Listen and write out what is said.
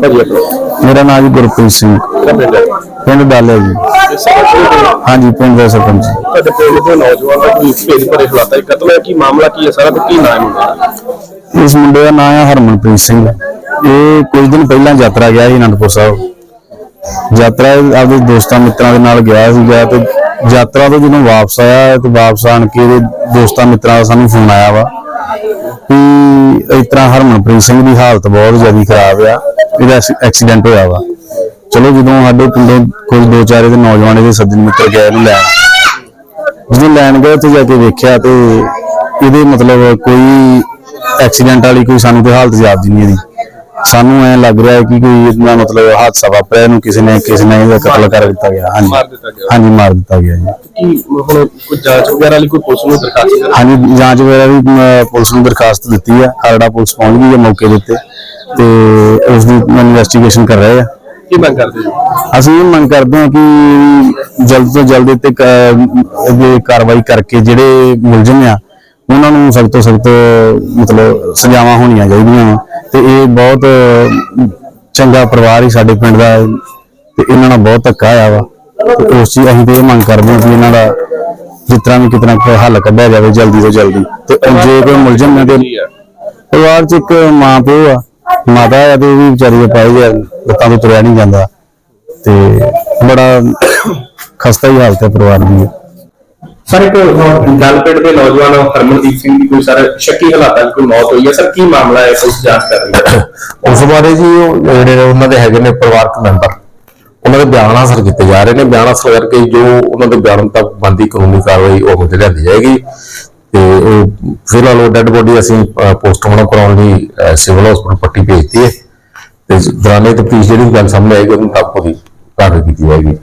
ਭਾਜੀ ਆਪਣਾ? ਮੇਰਾ ਨਾਮ ਜੀ ਗੁਰਪ੍ਰੀਤ ਸਿੰਘ। ਪਿੰਡ ਹੈ? ਪਿੰਡ ਡਾਲੇ ਜੀ। ਹਾਂਜੀ ਪਿੰਡ ਦਾ ਸਰਪੰਚ। ਪਿੰਡ ਦੇ ਨੌਜਵਾਨ ਦਾ ਕੋਈ ਭੇਦ ਭਰੇ ਹਾਲਾਤਾਂ 'ਚ ਕਤਲ ਹੈ ਕੀ ਮਾਮਲਾ ਕੀ ਹੈ? ਸਾਰਾ ਤੇ ਕੀ ਨਾਮ ਹੈ ਇਸ ਮੁੰਡੇ ਦਾ ਨਾਮ ਹੈ ਹਰਮਨਪ੍ਰੀਤ ਸਿੰਘ। ਇਹ ਕੁਝ ਦਿਨ ਪਹਿਲਾਂ ਯਾਤਰਾ ਗਿਆ ਸੀ ਅਨੰਦਪੁਰ ਸਾਹਿਬ। ਯਾਤਰਾ ਇਹ ਆਪਦੇ ਦੋਸਤਾਂ ਮਿੱਤਰਾਂ ਦੇ ਨਾਲ ਗਿਆ ਸੀਗਾ ਤੇ ਯਾਤਰਾ ਤੋਂ ਜਦੋਂ ਵਾਪਸ ਆਇਆ ਤੇ ਵਾਪਸ ਆਣ ਕੇ ਇਹਦੇ ਦੋਸਤਾਂ ਮਿੱਤਰਾਂ ਦਾ ਸਾਨੂੰ ਫੋਨ ਆਇਆ ਵਾ। ਕਿ ਇਸ ਤਰ੍ਹਾਂ ਹਰਮਨਪ੍ਰੀਤ ਸਿੰਘ ਦੀ ਹਾਲਤ ਬਹੁਤ ਜ਼ਿਆਦਾ ਖਰਾਬ ਆ, ਇਹਦਾ ਐਕਸੀ- ਐਕਸੀਡੈਂਟ ਹੋਇਆ ਵਾ। ਚਲੋ ਜਦੋਂ ਸਾਡੇ ਪਿੰਡੋਂ ਕੋਈ ਦੋ ਚਾਰ ਇਹਦੇ ਨੌਜਵਾਨ ਇਹਦੇ ਸੱਜਣ ਮਿੱਤਰ ਗਏ ਇਹਨੂੰ ਲੈਣ। ਜਦੋਂ ਲੈਣ ਗਏ ਉੱਥੇ ਜਾ ਕੇ ਵੇਖਿਆ ਤੇ ਇਹਦੇ ਮਤਲਬ ਕੋਈ ਐਕਸੀਡੈਂਟ ਵਾਲੀ ਕੋਈ ਸਾਨੂੰ ਤੇ ਹਾਲਤ ਯਾਦ ਨਹੀਂ ਇਹਦੀ। ਸਾਨੂੰ ਐ ਲੱਗ ਰਿਹਾ ਹੈ ਕਿ ਕੋਈ ਇਹਦਾ ਮਤਲਬ ਹਾਦਸਾ ਵਾਪਰਿਆ ਇਹਨੂੰ ਕਿਸੇ ਨੇ ਕਿਸੇ ਨੇ ਇਹਦਾ ਕਤਲ ਕਰ ਦਿੱਤਾ ਗਿਆ। ਹਾਂਜੀ। ਮਾਰ ਦਿੱਤਾ ਗਿਆ। ਹਾਂਜੀ ਮਾਰ ਦਿੱਤਾ ਗਿਆ ਜੀ। ਕੀ ਹੁਣ ਕੋਈ ਜਾਂਚ ਵਗੈਰਾ ਲਈ ਕੋਈ ਪੁਲਿਸ ਨੂੰ ਦਰਖਾਸਤ ਕਰ ਹਾਂਜੀ ਜਾਂਚ ਵਗੈਰਾ ਵੀ ਅਮ, ਪੁਲਿਸ ਨੂੰ ਦਰਖਾਸਤ ਦਿੱਤੀ ਆ। ਖਰੜਾ ਪੁਲਿਸ ਪਹੁੰਚ ਗਈ ਹੈ ਮੌਕੇ ਦੇ ਉੱਤੇ ਤੇ ਉਸ ਦੀ ਇਨਵੈਸਟੀਗੇਸ਼ਨ ਕਰ ਰਹੇ ਆ। ਕੀ ਮੰਗ ਕਰਦੇ ਜੀ ਅਸੀਂ ਇਹ ਮੰਗ ਕਰਦੇ ਹਾਂ ਕਿ ਜਲਦ ਤੋਂ ਜਲਦ ਇਹ ਤੇ ਇਹਦੀ ਕਾਰਵਾਈ ਕਰਕੇ ਜਿਹੜੇ ਮੁਲਜ਼ਮ ਆ ਉਹਨਾਂ ਨੂੰ ਸਖਤ ਤੋਂ ਸਖਤ ਮਤਲਬ ਸਜ਼ਾਵਾਂ ਹੋਣੀਆਂ ਚਾਹੀਦੀਆਂ ਵਾ। ਤੇ ਇਹ ਬਹੁਤ ਚੰਗਾ ਪਰਿਵਾਰ ਹੀ ਸਾਡੇ ਪਿੰਡ ਦਾ ਤੇ ਇਹਨਾਂ ਨਾਲ ਬਹੁਤ ਧੱਕਾ ਆਇਆ ਵਾ। ਤੇ ਉਸ ਚੀਜ਼ ਅਸੀਂ ਤੇ ਇਹ ਮੰਗ ਕਰਦੇ ਹਾਂ ਕਿ ਇਹਨਾਂ ਦਾ ਤਰ੍ਹਾਂ ਵੀ ਕਿਤਨਾ ਕੋਈ ਹੱਲ ਕੱਢਿਆ ਜਾਵੇ ਜਲਦੀ ਤੋਂ ਜਲਦੀ। ਤੇ ਜੇ ਕੋਈ ਮੁਲਜ਼ਮ ਹੈ ਤੇ ਪਰਿਵਾਰ ਚ ਇੱਕ ਮਾਂ ਪਿਓ ਆ ਮਾਤਾ ਆ ਤੇ ਵੀ ਵਿਚਾਰੀ ਪਾਈ ਆ ਲੱਤਾਂ ਤੋਂ ਤੁਰਿਆ ਨਹੀਂ ਜਾਂਦਾ। ਤੇ ਬੜਾ ਖਸਤਾ ਹੀ ਹਾਲਤ ਹੈ ਪਰਿਵਾਰ ਦੀ। ਸਰ, ਇੱਕ ਗਲਪੇਟ ਦੇ ਨੌਜਵਾਨ ਹਰਮਨਦੀਪ ਸਿੰਘ ਦੀ ਕੋਈ ਸਰ ਸ਼ੱਕੀ ਹਾਲਾਤਾਂ 'ਚ ਕੋਈ ਮੌਤ ਹੋਈ ਹੈ? ਸਰ, ਕੀ ਮਾਮਲਾ ਹੈ? ਪੁਲਿਸ ਜਾਂਚ ਕਰ ਰਹੀ ਹੈ ਉਸ ਬਾਰੇ ਜੀ ਉਹ ਜਿਹੜੇ ਉਹਨਾਂ ਦੇ ਹੈਗੇ ਨੇ ਪਰਿਵਾਰਕ ਮੈਂਬਰ। ਉਹਨਾਂ ਦੇ ਬਿਆਨ ਹਾਸਲ ਕੀਤੇ ਜਾ ਰਹੇ ਨੇ। ਬਿਆਨ ਹਾਸਲ ਕਰਕੇ ਜੋ ਉਹਨਾਂ ਦੇ ਬਿਆਨ ਤੱਕ ਬੰਦੀ ਕਾਨੂੰਨੀ ਕਾਰਵਾਈ ਉਹ ਮੁੱਦੇ ਲਿਆਂਦੀ ਜਾਏਗੀ। ਤੇ ਉਹ ਫਿਲਹਾਲ ਉਹ ਡੈੱਡ ਬੋਡੀ ਅਸੀਂ ਪੋਸਟਮਾਰਟਮ ਕਰਾਉਣ ਲਈ ਸਿਵਲ ਹਸਪਤਾਲ ਪੱਟੀ ਭੇਜਤੀ ਹੈ। ਤੇ ਦੌਰਾਨੇ ਤਫਤੀਸ਼ ਜਿਹੜੀ ਗੱਲ ਸਾਹਮਣੇ ਆਏਗੀ, ਉਹਨੂੰ ਤੱਕ ਉਹਦੀ ਕਾਰਵਾਈ ਕੀਤੀ ਜਾਏਗੀ।